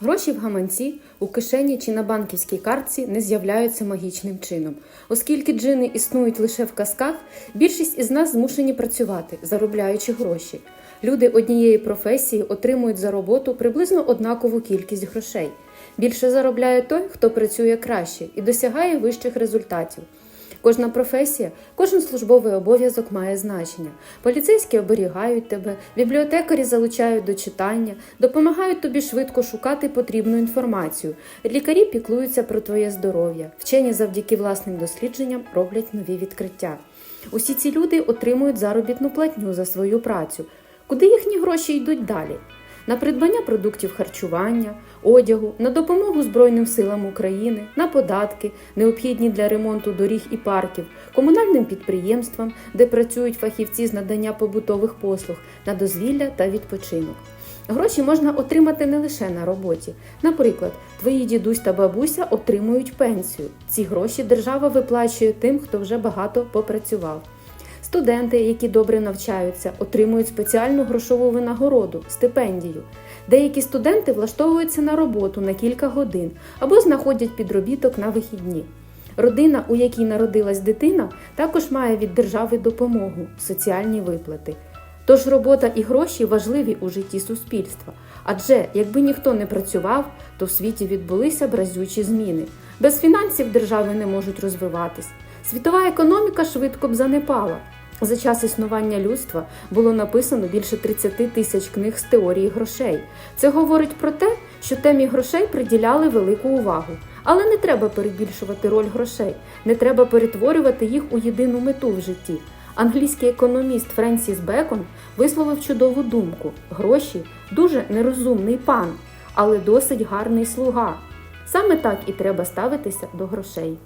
Гроші в гаманці, у кишені чи на банківській картці не з'являються магічним чином. Оскільки джини існують лише в казках, більшість із нас змушені працювати, заробляючи гроші. Люди однієї професії отримують за роботу приблизно однакову кількість грошей. Більше заробляє той, хто працює краще і досягає вищих результатів. Кожна професія, кожен службовий обов'язок має значення. Поліцейські оберігають тебе, бібліотекарі залучають до читання, допомагають тобі швидко шукати потрібну інформацію. Лікарі піклуються про твоє здоров'я. Вчені завдяки власним дослідженням роблять нові відкриття. Усі ці люди отримують заробітну платню за свою працю. Куди їхні гроші йдуть далі? На придбання продуктів харчування, одягу, на допомогу Збройним силам України, на податки, необхідні для ремонту доріг і парків, комунальним підприємствам, де працюють фахівці з надання побутових послуг, на дозвілля та відпочинок. Гроші можна отримати не лише на роботі. Наприклад, твої дідусь та бабуся отримують пенсію. Ці гроші держава виплачує тим, хто вже багато попрацював. Студенти, які добре навчаються, отримують спеціальну грошову винагороду, стипендію. Деякі студенти влаштовуються на роботу на кілька годин або знаходять підробіток на вихідні. Родина, у якій народилась дитина, також має від держави допомогу, соціальні виплати. Тож робота і гроші важливі у житті суспільства. Адже якби ніхто не працював, то в світі відбулися б разючі зміни. Без фінансів держави не можуть розвиватись. Світова економіка швидко б занепала. За час існування людства було написано більше 30 тисяч книг з теорії грошей. Це говорить про те, що темі грошей приділяли велику увагу. Але не треба перебільшувати роль грошей, не треба перетворювати їх у єдину мету в житті. Англійський економіст Френсіс Бекон висловив чудову думку: гроші дуже нерозумний пан, але досить гарний слуга. Саме так і треба ставитися до грошей.